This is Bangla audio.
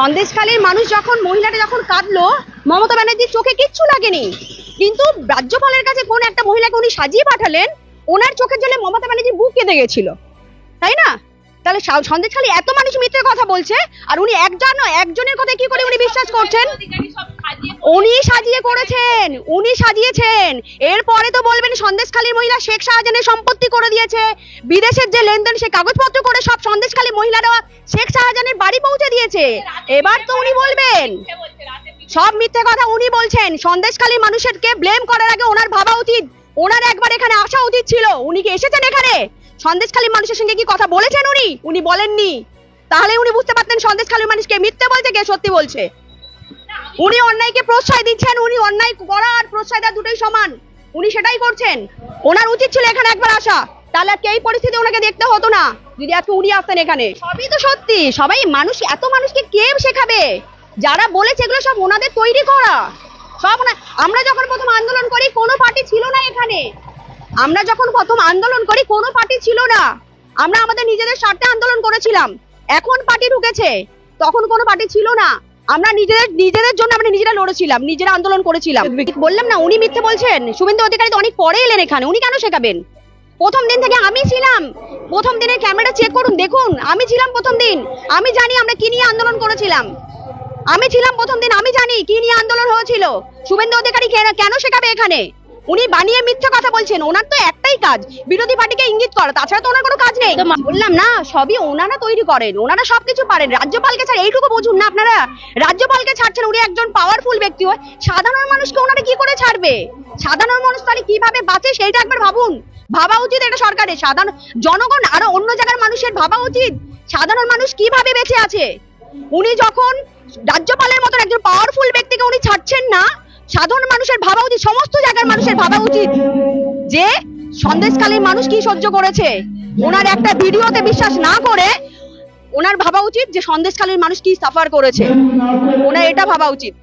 সন্দেশখালীর মানুষ যখন মহিলাটা যখন কাঁদলো মমতা ব্যানার্জির চোখে কিচ্ছু লাগেনি। কিন্তু রাজ্যপালের কাছে কোন একটা মহিলাকে উনি সাজিয়ে পাঠালেন ওনার চোখের জলে মমতা ব্যানার্জি বুক কেঁদে গেছিল। তাই না? তাহলে সন্দেশখালী এত মানুষ মিথ্যে কথা বলছে আর উনি একজন একজনের কথা কি করে উনি বিশ্বাস করছেন? উনি সাজিয়ে করেছেন উনি সাজিয়েছেন। এরপরে তো বলবেন সন্দেশখালীর মহিলা শেখ শাহজাহানের সম্পত্তি করে দিয়েছে। বিদেশের যে লেনদেন, সে কাগজপত্র করে সব সন্দেশখালী মহিলারা শেখ শাহজাহানের বাড়ি পৌঁছে দিয়েছে। এবার তো উনি বলবেন, সব মিথ্যে কথা উনি বলছেন সন্দেশখালীর মানুষেরকে ব্লেম করার আগে ওনার ভাবা উচিত। ওনার একবার এখানে আসা উচিত ছিল। উনি কি এসেছেন এখানে? সন্দেশখালী মানুষের সঙ্গে কি কথা বলেছেন উনি? উনি বলেননি। তাহলে উনি বুঝতে পারতেন সন্দেশখালীর মানুষকে মিথ্যে বলছে কে সত্যি বলছে। উনি অন্যায়কে প্রশ্রয় দিচ্ছেন, উনি অন্যায় করা আর প্রশ্রয় দেওয়া দুটোই সমান। উনি সেটাই করছেন। ওনার উচিত ছিল এখানে একবার আসা। তাহলে আজকে এই পরিস্থিতি ওনাকে দেখতে হতো না। যদি আজকে উনি আসতেন এখানে। সবই তো সত্যি। সবাই মানুষ, এত মানুষকে কে শেখাবে? যারা বলেছে এগুলো সব ওনাদের তৈরি করা। সব আমরা যখন প্রথম আন্দোলন করি, কোনো পার্টি ছিল না এখানে। আমরা যখন প্রথম আন্দোলন করি, কোনো পার্টি ছিল না। আমরা আমাদের নিজেদের স্বার্থে আন্দোলন করেছিলাম। এখন পার্টি ঢুকেছে। তখন কোনো পার্টি ছিল না। আমরা নিজেদের নিজেদের জন্য আমরা নিজেরা লড়েছিলাম নিজেরা আন্দোলন করেছিলাম। বললাম না উনি মিথ্যে বলছেন। শুভেন্দু অধিকারী তো অনেক পরে এলেন এখানে উনি কেন শেখাবেন? প্রথম দিন থেকে আমি ছিলাম। প্রথম দিনের ক্যামেরা চেক করুন দেখুন আমি ছিলাম প্রথম দিন। আমি জানি আমরা কি নিয়ে আন্দোলন করেছিলাম। আমি ছিলাম প্রথম দিন আমি জানি কি নিয়ে আন্দোলন হয়েছিল। শুভেন্দু অধিকারী কেন- কেন শেখাবে এখানে? উনি বানিয়ে মিথ্যে কথা বলছেন ওনার তো একটাই কাজ। বিরোধী পার্টিকে ইঙ্গিত করা তাছাড়া তো ওনার কোনো কাজ নেই। বললাম না সবই ওনারা তৈরি করেন ওনারা সবকিছু পারেন। রাজ্যপালকে ছাড় এইটুকু বুঝুন না আপনারা? রাজ্যপালকে ছাড়ছেন উনি একজন পাওয়ারফুল ব্যক্তি হয়। সাধারণ মানুষকে ওনারা কি করে ছাড়বে? সাধারণ মানুষ তাহলে কীভাবে বাঁচে সেইটা একবার ভাবুন। ভাবা উচিত এটা সরকারের। সাধারণ জনগণ আরও অন্য জায়গার মানুষের ভাবা উচিত। সাধারণ মানুষ কীভাবে বেঁচে আছে? উনি যখন সন্দেশকালীন মানুষ কি সহ্য করেছে? ওনার একটা ভিডিওতে বিশ্বাস না করে ওনার ভাবা উচিত যে সন্দেশকালীন মানুষ কি সাফার করেছে। ওনার এটা ভাবা উচিত।